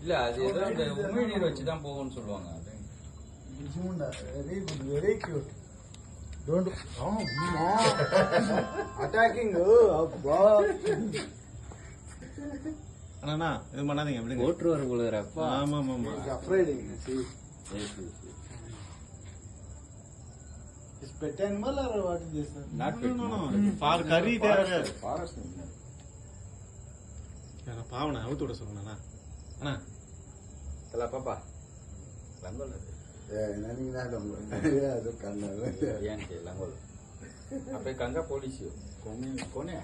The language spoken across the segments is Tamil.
இல்ல அது ஏதோ இந்த உமிழ்நீர் வச்சு தான் போகும்னு சொல்லுவாங்க very cute. Don't. Oh, no. Attacking. Oh, அப்பா. அண்ணா இது பண்ணாதீங்க விடுங்க ஓட்டுருவார் போலுறப்பா ஆமா ஆமா ஆமா? நாட் பால் கறி தேவை ஃபாரஸ்ட் பாவனை அவுத்து விட சொல்லுங்கண்ணா Ana. Salah apa, Pak? Langgol. Ya, nani nah dong. Ya, itu kan. Ya, ke langgol. Apa kangga polisi? Kone, kone.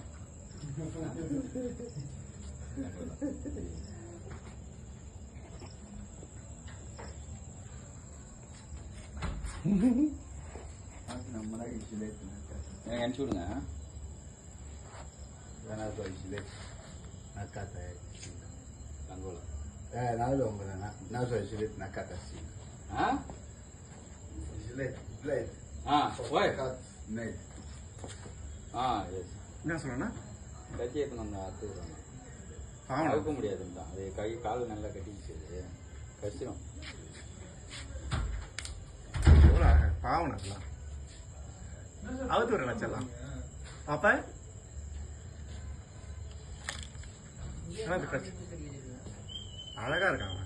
Jangan curi nak. Jangan curi nak. Jangan curi nak. Jangan curi nak. Naongelana nazo zile tunakata simu. Ah? Zile blade. Ah, why? Cut made. என்ன சொல்லணும் கட்சி எடுத்து நம்ம அறுத்துக்கிறோம் அறுக்க முடியாதுன்னு தான் அது கை கால் நல்லா கட்டிக்கிச்சு கஷ்டம். பாவனக்கலாம் அவுத்து விட வச்சிடலாம். அப்ப என்ன பிரச்சனை கட்சி? அழகா இருக்கான் அவன்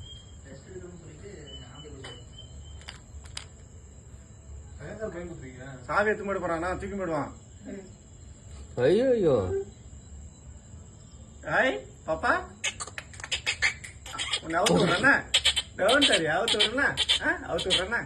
சாவி எடுத்து போயிட்டு போறானா? தூக்கி போயிடுவான் ஐயோ ஐய் பாப்பா. உன்னை அவுத்து விடுறேன்னா? டவுன் சரி அவுத்து விடுறேன்னா? ஆ அவுத்து விடுறேன்னா?